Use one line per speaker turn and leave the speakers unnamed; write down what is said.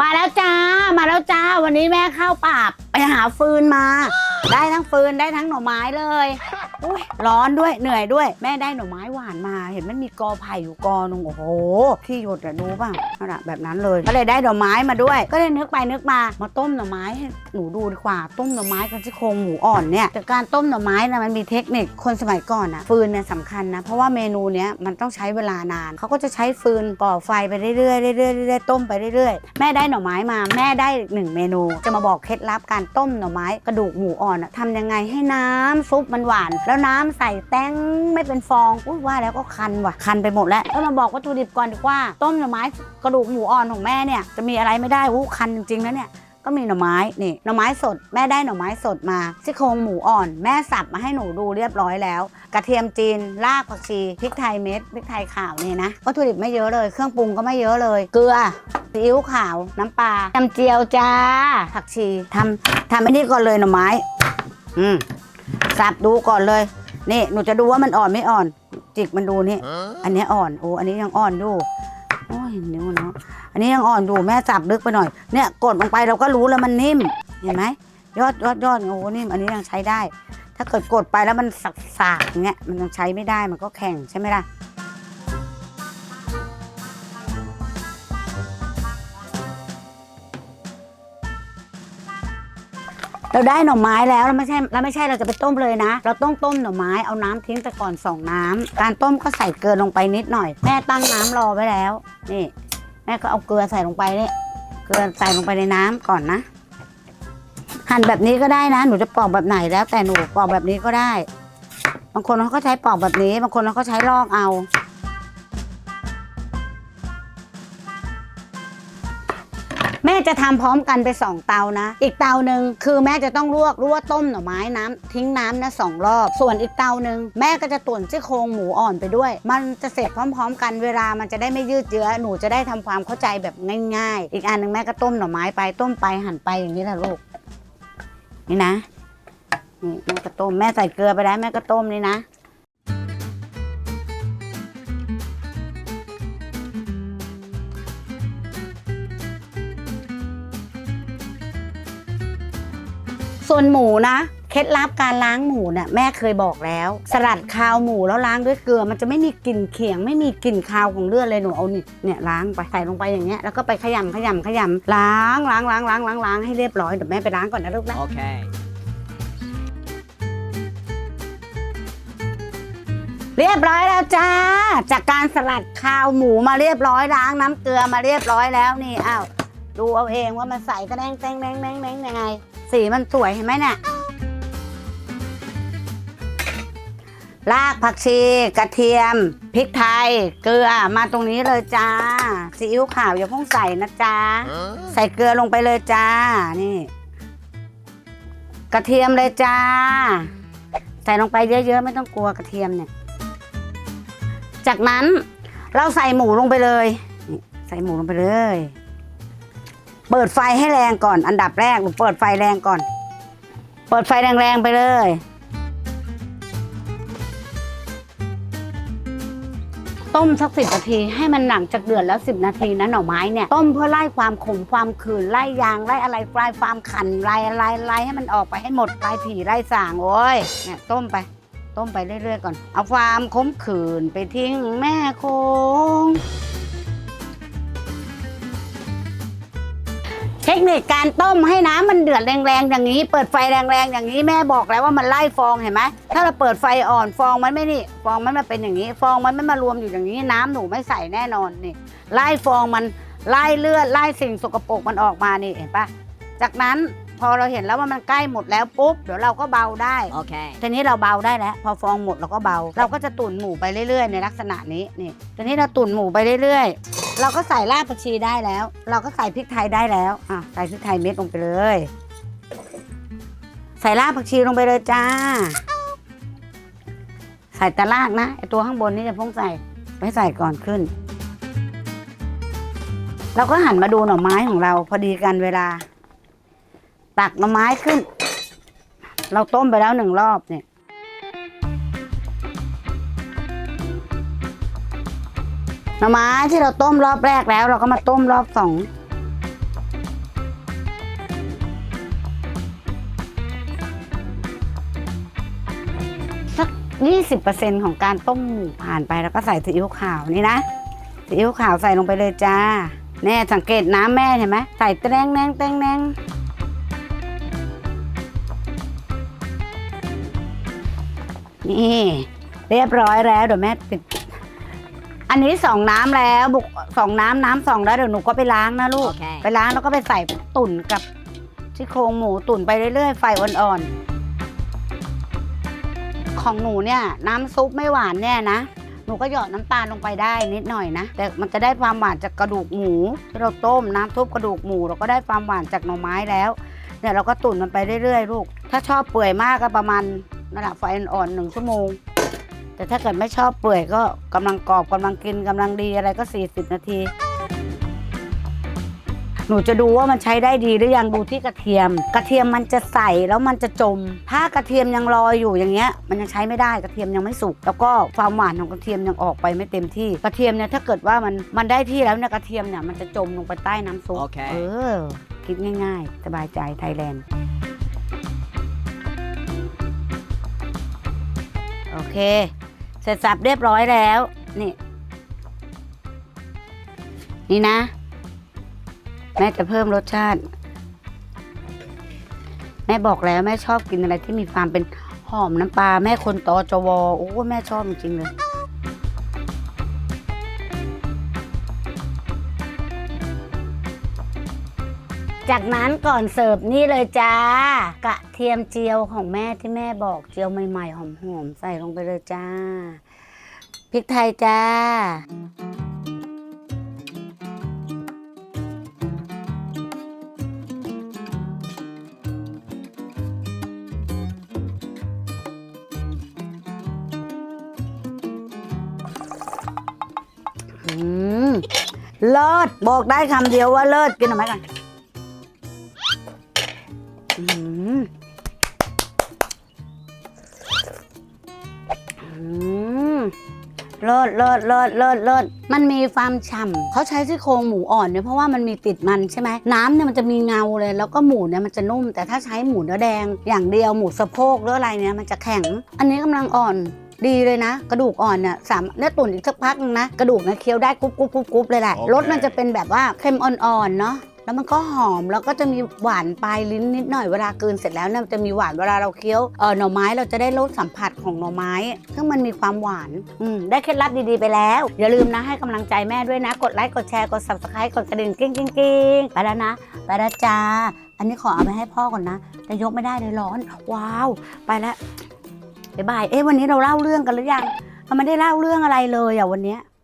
มาแล้วจ้า มาแล้วจ้า วันนี้แม่เข้าป่าไปหาฟืนมา ได้ทั้งฟืนได้ทั้งหน่อไม้เลย อุ้ยร้อนด้วยเหนื่อยด้วย แม่ได้หน่อไม้หวานมา เห็นมันมีกอไผ่อยู่กอนึงโอ้โหที่หยดอะดูป่ะนั่นอะแบบนั้นเลยก็เลยได้หน่อไม้มาด้วย ก็เลยนึกไปนึกมามาต้มหน่อไม้ให้หนูดูดีกว่าต้มหน่อไม้กับซี่โครงหมูอ่อนเนี่ยแต่การต้มหน่อไม้นะมันมีเทคนิคคนสมัยก่อนอะฟืนเนี่ยสำคัญนะเพราะว่าเมนูเนี้ยมันต้องใช้เวลานานเขาก็จะใช้ฟืนก่อไฟไปเรื่อยๆเรื่อยๆเรื่อยๆต้มไปเรื่อยๆ แม่ได้หน่อไม้มาแม่ได้หนึ่งเมนู จะมาบอกเคล็ดลับการต้มหน่อไม้กระดูกหมูอ่อนอะทำยังไงให้น้ำซุปมันหวานแล้วน้ำใส่แตงไม่เป็นฟองอุ้ยว่าแล้วก็คันว่ะคันไปหมดแล้วก็มาบอกวัตถุดิบก่อนดีกว่า ต้มหน่อไม้กระดูกหมูอ่อนของแม่เนี่ยจะมีอะไรไม่ได้อู้คันจริงๆนะเนี่ยก็มีหน่อไม้นี่หน่อไม้สดแม่ได้หน่อไม้สดมาซี่โครงหมูอ่อน แม่สับมาให้หนูดูเรียบร้อยแล้ว กระเทียมจีนรากผักชีพริกไทยเม็ดพริกไทยขาวนี่นะวัตถุดิบไม่เยอะเลย เครื่องปรุงก็ไม่เยอะเลย เกลือซีอิ๊วขาวน้ำปลาจำเจียวจ้าผักชีทำทำอ้นี่ก่อนเลยหน่อไม้ อืม สับดูก่อนเลย นี่หนูจะดูว่ามันอ่อนไม่อ่อน จิกมันดูนี่ อันนี้อ่อนโอ้อันนี้ยังอ่อนอยู่โอ้ยนิ้วเนาะอันนี้ยังอ่อนอยู่แม่สับลึกไปหน่อยเนี่ยกดลงไปเราก็รู้แล้วมันนิ่มเห็นไหมยอดยอดยอดโอ้นิ่มอันนี้ยังใช้ได้ ถ้าเกิดกดไปแล้วมันสักๆอย่างเงี้ยมันยังใช้ไม่ได้มันก็แข็งใช่ไหมล่ะ เราได้หน่อไม้แล้วแล้วไม่ใช่แล้วไม่ใช่เราจะไปต้มเลยนะ เราต้องต้มหน่อไม้เอาน้ำทิ้งไปก่อนสองน้ำการต้มก็ใส่เกลือลงไปนิดหน่อย แม่ตั้งน้ำรอไว้แล้ว นี่ แม่ก็เอาเกลือใส่ลงไปนี่เกลือใส่ลงไปในน้ำก่อนนะหั่นแบบนี้ก็ได้นะ หนูจะปอกแบบไหนแล้วแต่หนูปอกแบบนี้ก็ได้ บางคนเขาก็ใช้ปอกแบบนี้ บางคนเขาก็ใช้ลอกเอา จะทำพร้อมกันไปสองเตานะ อีกเตาหนึ่งคือแม่จะต้องลวกลวกต้มหน่อไม้น้ำทิ้งน้ำนะสองรอบ ส่วนอีกเตาหนึ่งแม่ก็จะต่วนซี่โครงหมูอ่อนไปด้วย มันจะเสร็จพร้อม ๆ กันเวลามันจะได้ไม่ยืดเยื้อหนูจะได้ทำความเข้าใจแบบง่าย ๆ อีกอันหนึ่งแม่ก็ต้มหน่อไม้ไปต้มไปหั่นไปอย่างนี้แหละลูกนี่นะนี่แม่ก็ต้มแม่ใส่เกลือไปแล้วแม่ก็ต้มนี่นะ ส่วนหมูนะเคล็ดลับการล้างหมูเนี่ยแม่เคยบอกแล้ว สลัดคาวหมูแล้วล้างด้วยเกลือ มันจะไม่มีกลิ่นเขียง ไม่มีกลิ่นคาวของเลือดเลยหนูเอานี่เนี่ยล้างไปใส่ลงไปอย่างเงี้ยแล้วก็ไปขยำขยำขยำล้างล้างล้างล้างล้างล้างให้เรียบร้อยเดี๋ยวแม่ไปล้างก่อนนะลูกนะ
Okay.
เรียบร้อยแล้วจ้า จากการสลัดคาวหมูมาเรียบร้อยล้างน้ำเกลือมาเรียบร้อยแล้วนี่อ้าวดูเอาเองว่ามันใส่กระแดงแตงแดงแดงแดงยังไง สีมันสวยเห็นไหมเนี่ยรากผักชีกระเทียมพริกไทย เกลือมาตรงนี้เลยจ้าซีอิ๊วขาวอย่าเพิ่งใส่นะจ้าใส่เกลือลงไปเลยจ้านี่ กระเทียมเลยจ้า ใส่ลงไปเยอะๆไม่ต้องกลัวกระเทียมเนี่ย จากนั้นเราใส่หมูลงไปเลยนี่ใส่หมูลงไปเลย เปิดไฟให้แรงก่อน อันดับแรกหนูเปิดไฟแรงก่อน เปิดไฟแรงๆไปเลย ต้มสักสิบนาทีให้มันหนังจากเดือดแล้วสิบนาทีนะหน่อไม้เนี่ยต้มเพื่อไล่ความขมความขืนไล่ยางไล่อะไรไล่ความขันไล่อะไรไล่ให้มันออกไปให้หมดไล่ผีไล่สางโอ้ยเนี่ยต้มไป ต้มไปเรื่อยๆก่อน เอาความขมขืนไปทิ้งแม่คง เทคนิคการต้มให้น้ำมันเดือดแรงๆอย่างนี้ เปิดไฟแรงๆอย่างนี้แม่บอกแล้วว่ามันไล่ฟองเห็นไหมถ้าเราเปิดไฟอ่อนฟองมันไม่นี่ฟองมันมาเป็นอย่างนี้ ฟองมันไม่มารวมอยู่อย่างนี้ น้ำหนูไม่ใส่แน่นอนนี่ไล่ฟองมันไล่เลือดไล่สิ่งสกปรกมันออกมานี่เห็นปะจากนั้นพอเราเห็นแล้วว่ามันใกล้หมดแล้วปุ๊บเดี๋ยวเราก็เบาได้
Okay.
ทีนี้เราเบาได้แล้ว พอฟองหมดเราก็เบา เราก็จะตุ๋นหมูไปเรื่อยๆ ในลักษณะนี้นี่ทีนี้เราตุ๋นหมูไปเรื่อยๆ เราก็ใส่รากผักชีได้แล้ว เราก็ใส่พริกไทยได้แล้วอะใส่พริกไทยเม็ดลงไปเลย ใส่รากผักชีลงไปเลยจ้า ใส่แต่รากนะไอตัวข้างบนนี่จะพิ่งใส่ไว้ใส่ก่อนขึ้น เราก็หันมาดูหน่อไม้ของเรา พอดีกันเวลา ตักหน่อไม้ขึ้น เราต้มไปแล้วหนึ่งรอบเนี่ย หน่อไม้ที่เราต้มรอบแรกแล้ว เราก็มาต้มรอบสองสักยี่สิบเปอร์เซ็นต์ของการต้มหมูผ่านไปแล้วก็ใส่ซีอิ๊วขาวนี่นะซีอิ๊วขาวใส่ลงไปเลยจ้า แน่สังเกตน้ำแม่เห็นไหมใส่แตงแนงแตงแนงนี่ เรียบร้อยแล้วเดี๋ยวแม่ติด อันนี้สองน้ำแล้วบุกสองน้ำน้ำสองแล้วเดี๋ยวหนูก็ไปล้างนะลูก
Okay.
ไปล้างแล้วก็ไปใส่ตุ๋นกับที่โครงหมูตุ๋นไปเรื่อยๆ ไฟอ่อนๆ ของหนูเนี่ยน้ำซุปไม่หวานเนี่ยนะ หนูก็หยอดน้ำตาลลงไปได้นิดหน่อยนะ แต่มันจะได้ความหวานจากกระดูกหมูที่เราต้มน้ำทุบกระดูกหมูเราก็ได้ความหวานจากหน่อไม้แล้วเนี่ยเราก็ตุ๋นมันไปเรื่อยๆ ลูก ถ้าชอบเปื่อยมากก็ประมาณนั่นแหละไฟอ่อนๆหนึ่งชั่วโมง แต่ถ้าเกิดไม่ชอบเปื่อยก็กำลังกรอบกำลังกินกำลังดีอะไรก็ 40 นาที หนูจะดูว่ามันใช้ได้ดีหรือยังดูที่กระเทียม กระเทียมมันจะใสแล้วมันจะจม ถ้ากระเทียมยังลอยอยู่อย่างเงี้ย มันยังใช้ไม่ได้กระเทียมยังไม่สุกแล้วก็ความหวานของกระเทียมยังออกไปไม่เต็มที่ กระเทียมเนี่ยถ้าเกิดว่ามันมันได้ที่แล้วเนี่ยกระเทียมเนี่ยมันจะจมลงไปใต้น้ำซุป
โอเค
เออ คิดง่าย ๆ สบายใจไทยแลนด์โอเคเส ร็จสับเรียบร้อยแล้ว นี่ นี่นะ แม่จะเพิ่มรสชาติ แม่บอกแล้วแม่ชอบกินอะไรที่มีความเป็นหอมน้ำปลาแม่คนตอจวโอ้แม่ชอบจริงเลย จากนั้นก่อนเสิร์ฟนี่เลยจ้า กระเทียมเจียวของแม่ที่แม่บอกเจียวใหม่ๆหอมๆใส่ลงไปเลยจ้าพริกไทยจ้าอืมเลิศบอกได้คำเดียวว่าเลิศกินหน่อยไหมก่อน เลิศเลิศเลิศเลิศเลิศมันมีความฉ่ำเขาใช้ซี่โครงหมูอ่อนเนี่ยเพราะว่ามันมีติดมันใช่ไหมน้ำเนี่ยมันจะมีเงาเลย แล้วก็หมูเนี่ยมันจะนุ่ม แต่ถ้าใช้หมูเนื้อแดง อย่างเดียวหมูสะโพกหรืออะไรเนี่ยมันจะแข็ง อันนี้กำลังอ่อนดีเลยนะ กระดูกอ่อนเนี่ยสามเนี่ยตุ๋นอีกสักพักนึงนะ กระดูกเนี่ยเคี้ยวได้กรุบกรุบกรุบกรุบเลยแหละ
โอเค
รสมันจะเป็นแบบว่าเค็มอ่อนๆเนาะ แล้วมันก็หอมแล้วก็จะมีหวานปลายลิ้นนิดหน่อยเวลากลืนเสร็จแล้วเนี่ยจะมีหวานเวลาเราเคี้ยวเออหน่อไม้เราจะได้รสสัมผัสของหน่อไม้ ซึ่งมันมีความหวานอืมได้เคล็ดลับดีๆไปแล้ว อย่าลืมนะให้กำลังใจแม่ด้วยนะ กดไลค์กดแชร์กด subscribe กดกระดิ่งกิ้งกิ้งกิ้งไปแล้วนะไปแล้วจ้าอันนี้ขอเอาไปให้พ่อก่อนนะแต่ยกไม่ได้เลยร้อน ว้าว ไปแล้วบ๊ายบายเอ๊ะวันนี้เราเล่าเรื่องกันหรือยังเราไม่ได้เล่าเรื่องอะไรเลยอะวันเนี้ย